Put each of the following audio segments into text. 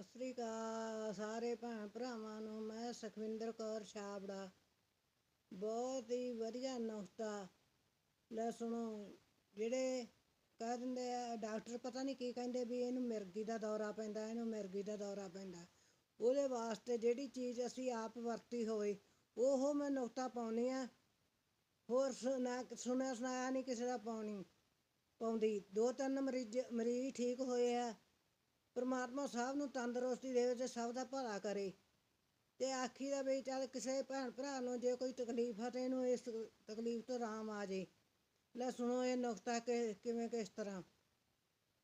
ਸਤਿ ਸ੍ਰੀ ਅਕਾਲ ਸਾਰੇ ਭੈਣ ਭਰਾਵਾਂ ਨੂੰ, ਮੈਂ ਸੁਖਵਿੰਦਰ ਕੌਰ ਛਾਬੜਾ। ਬਹੁਤ ਹੀ ਵਧੀਆ ਨੁਕਤਾ ਲੈ ਸੁਣੋ, ਜਿਹੜੇ ਕਹਿ ਦਿੰਦੇ ਆ, ਡਾਕਟਰ ਪਤਾ ਨਹੀਂ ਕੀ ਕਹਿੰਦੇ ਵੀ ਇਹਨੂੰ ਮਿਰਗੀ ਦਾ ਦੌਰਾ ਪੈਂਦਾ, ਇਹਨੂੰ ਮਿਰਗੀ ਦਾ ਦੌਰਾ ਪੈਂਦਾ। ਉਹਦੇ ਵਾਸਤੇ ਜਿਹੜੀ ਚੀਜ਼ ਅਸੀਂ ਆਪ ਵਰਤੀ ਹੋਵੇ, ਉਹ ਮੈਂ ਨੁਕਤਾ ਪਾਉਣੀ ਆ ਹੋਰ ਸੁਣਾ, ਸੁਣਿਆ ਸੁਣਾਇਆ ਨਹੀਂ ਕਿਸੇ ਦਾ ਪਾਉਣੀ, ਪਾਉਂਦੀ। ਦੋ ਤਿੰਨ ਮਰੀਜ਼ ਮਰੀਜ਼ ਠੀਕ ਹੋਏ ਆ। ਪਰਮਾਤਮਾ ਸਭ ਨੂੰ ਤੰਦਰੁਸਤੀ ਦੇਵੇ ਤੇ ਸਭ ਦਾ ਭਲਾ ਕਰੇ। ਤੇ ਆਖੀ ਦਾ ਵੀ ਚੱਲ ਕਿਸੇ ਭੈਣ ਭਰਾ ਨੂੰ ਜੇ ਕੋਈ ਤਕਲੀਫ ਆ ਤੇ ਇਹਨੂੰ ਇਸ ਤਕਲੀਫ ਤੋਂ ਆਰਾਮ ਆ ਜੇ। ਲੈ ਸੁਣੋ ਇਹ ਨੁਕਤਾ ਕਿ ਕਿਵੇਂ ਕਿਸ ਤਰ੍ਹਾਂ।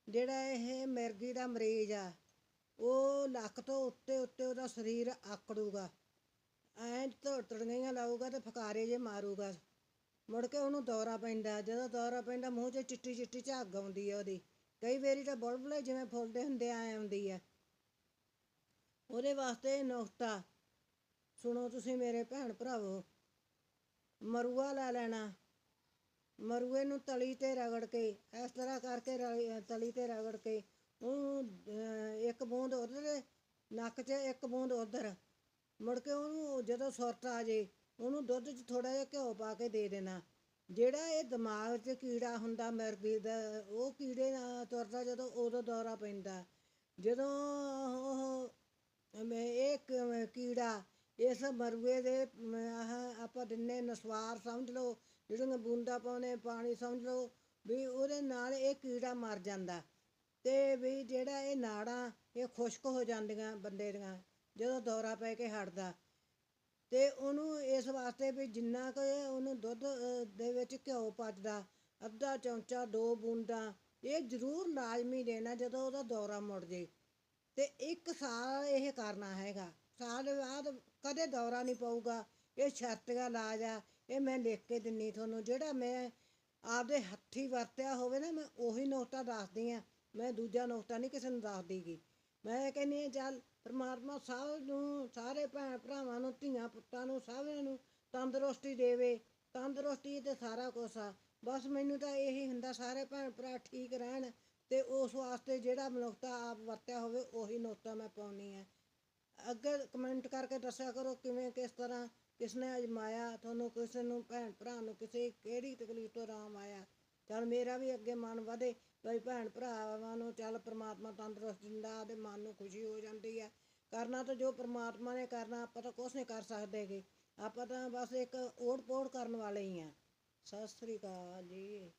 ਜਿਹੜਾ ਇਹ ਮਿਰਗੀ ਦਾ ਮਰੀਜ਼ ਆ, ਉਹ ਲੱਕ ਤੋਂ ਉੱਤੇ ਉੱਤੇ ਉਹਦਾ ਸਰੀਰ ਆਕੜੂਗਾ। ਐਂ ਧੜਤੜੀਆਂ ਲਾਊਗਾ ਤੇ ਫਕਾਰੇ ਜੇ ਮਾਰੂਗਾ। ਮੁੜ ਕੇ ਉਹਨੂੰ ਦੌਰਾ ਪੈਂਦਾ, ਜਦੋਂ ਦੌਰਾ ਪੈਂਦਾ ਮੂੰਹ 'ਚ ਚਿੱਟੀ ਚਿੱਟੀ ਝੱਗ ਆਉਂਦੀ ਆ ਉਹਦੀ। ਕਈ ਵਾਰੀ ਤਾਂ ਬੁਲਬੁਲੇ ਜਿਵੇਂ ਫੁੱਲਦੇ ਹੁੰਦੇ ਆ ਆਉਂਦੀ ਆ। ਉਹਦੇ ਵਾਸਤੇ ਨੁਕਤਾ ਸੁਣੋ ਤੁਸੀਂ ਮੇਰੇ ਭੈਣ ਭਰਾਵੋ ਮਰੂਆ ਲੈ ਲੈਣਾ। ਮਰੂਏ ਨੂੰ ਤਲੀ ਤੇ ਰਗੜ ਕੇ ਇਸ ਤਰ੍ਹਾਂ ਕਰਕੇ ਰ- ਤਲੀ ਤੇ ਰਗੜ ਕੇ ਉਹਨੂੰ ਅਹ, ਇੱਕ ਬੂੰਦ ਉਧਰ ਨੱਕ 'ਚ ਇੱਕ ਬੂੰਦ ਉਧਰ। ਮੁੜ ਕੇ ਉਹਨੂੰ ਜਦੋਂ ਸੁਰਤ ਆ ਜੇ ਉਹਨੂੰ ਦੁੱਧ 'ਚ ਥੋੜਾ ਜਿਹਾ ਘਿਓ ਪਾ ਕੇ ਦੇ ਦੇਣਾ। ਜਿਹੜਾ ਇਹ ਦਿਮਾਗ 'ਚ ਕੀੜਾ ਹੁੰਦਾ ਮਿਰਗੀ ਦਾ ਉਹ ਕੀੜੇ ਨਾਲ ਤੁਰਦਾ ਜਦੋਂ ਉਦੋਂ ਦੌਰਾ ਪੈਂਦਾ। ਜਦੋਂ ਉਹ ਮੈਂ ਇਹ ਕ- ਕੀੜਾ ਇਸ ਮਰੂਏ ਦੇ ਮ, ਆਹ ਆਪਾਂ ਦਿੰਨੇ ਨਸਵਾਰ ਸਮਝ ਲਓ ਜਿਹੜੀਆਂ ਬੂੰਦਾਂ ਪਾਉਨੇ ਪਾਣੀ ਸਮਝ ਲਓ ਵੀ ਉਹਦੇ ਨਾਲ ਇਹ ਕੀੜਾ ਮਰ ਜਾਂਦਾ। ਤੇ ਵੀ ਜਿਹੜਾ ਇਹ ਨਾੜਾਂ ਇਹ ਖੁਸ਼ਕ ਹੋ ਜਾਂਦੀਆਂ ਬੰਦੇ ਦੀਆਂ ਜਦੋਂ ਦੌਰਾ ਪੈ ਕੇ ਹਟਦਾ। ਤੇ ਉਹਨੂੰ ਇਸ ਵਾਸਤੇ ਵੀ ਜਿੰਨਾ ਕੁ ਉਹਨੂੰ ਦੁੱਧ ਦੇ ਵਿੱਚ ਘਿਓ ਪਚਦਾ ਅੱਧਾ ਚਮਚਾ ਦੋ ਬੂੰਦਾਂ, ਇਹ ਜ਼ਰੂਰ ਲਾਜ਼ਮੀ ਦੇਣਾ ਜਦੋਂ ਉਹਦਾ ਦੌਰਾ ਮੁੜ ਜੇ। ਤੇ ਇੱਕ ਸਾਲ ਇਹ ਕਰਨਾ ਹੈਗਾ। ਸਾਲ ਦੇ ਬਾਅਦ ਕਦੇ ਦੌਰਾ ਨਹੀਂ ਪਊਗਾ। ਇਹ ਸ਼ਰਤ ਦਾ ਇਲਾਜ ਆ। ਇਹ ਮੈਂ ਲਿਖ ਕੇ ਦਿੰਨੀ ਤੁਹਾਨੂੰ। ਜਿਹੜਾ ਮੈਂ ਆਪਦੇ ਹੱਥੀ ਵਰਤਿਆ ਹੋਵੇ ਨਾ, ਮੈਂ ਉਹੀ ਨੁਕਤਾ ਦੱਸਦੀ ਆ। ਮੈਂ ਦੂਜਾ ਨੁਕਤਾ ਨਹੀਂ ਕਿਸੇ ਨੂੰ ਦੱਸਦੀਗੀ ਮੈਂ ਕਹਿੰਦੀ ਹਾਂ ਚੱਲ ਪ੍ਰਮਾਤਮਾ ਸਭ ਨੂੰ, ਸਾਰੇ ਭੈਣ ਭਰਾਵਾਂ ਨੂੰ, ਧੀਆਂ ਪੁੱਤਾਂ ਨੂੰ, ਸਾਰਿਆਂ ਨੂੰ ਤੰਦਰੁਸਤੀ ਦੇਵੇ, ਤੰਦਰੁਸਤੀ ਤੇ ਸਾਰਾ ਕੁਛ ਆ। ਬਸ ਮੈਨੂੰ ਤਾਂ ਇਹੀ ਹੁੰਦਾ, ਸਾਰੇ ਭੈਣ ਭਰਾ ਠੀਕ ਰਹਿਣ ਤੇ ਉਸ ਵਾਸਤੇ ਜਿਹੜਾ ਮਨੁੱਖਤਾ ਆਪ ਵਰਤਿਆ ਹੋਵੇ, ਉਹੀ ਨੁਕਤਾ ਮੈਂ ਪਾਉਣੀ ਹੈ। ਅੱਗੇ ਕਮੈਂਟ ਕਰਕੇ ਦੱਸਿਆ ਕਰੋ ਕਿਵੇਂ, ਕਿਸ ਤਰ੍ਹਾਂ ਕਿਸਨੇ ਅਜਮਾਇਆ, ਤੁਹਾਨੂੰ ਕਿਸੇ ਨੂੰ, ਭੈਣ ਭਰਾ ਨੂੰ ਕਿਸੇ ਕਿਹੜੀ ਤਕਲੀਫ ਤੋਂ ਆਰਾਮ ਆਇਆ। ਚਲ ਮੇਰਾ ਵੀ ਅੱਗੇ ਮਨ ਵਧੇ ਵੀ ਭੈਣ ਭਰਾਵਾਂ ਨੂੰ ਚੱਲ ਪ੍ਰਮਾਤਮਾ ਤੰਦਰੁਸਤ ਦਿੰਦਾ ਤੇ ਮਨ ਨੂੰ ਖੁਸ਼ੀ ਹੋ ਜਾਂਦੀ ਹੈ ਕਰਨਾ ਤਾਂ ਜੋ ਪ੍ਰਮਾਤਮਾ ਨੇ ਕਰਨਾ, ਆਪਾਂ ਤਾਂ ਕੁਛ ਨਹੀਂ ਕਰ ਸਕਦੇਗੇ ਆਪਾਂ ਤਾਂ ਬਸ ਇੱਕ ਓੜ ਪੋੜ ਕਰਨ ਵਾਲੇ ਹੀ ਆ। ਸਤਿ ਸ੍ਰੀ ਅਕਾਲ ਜੀ।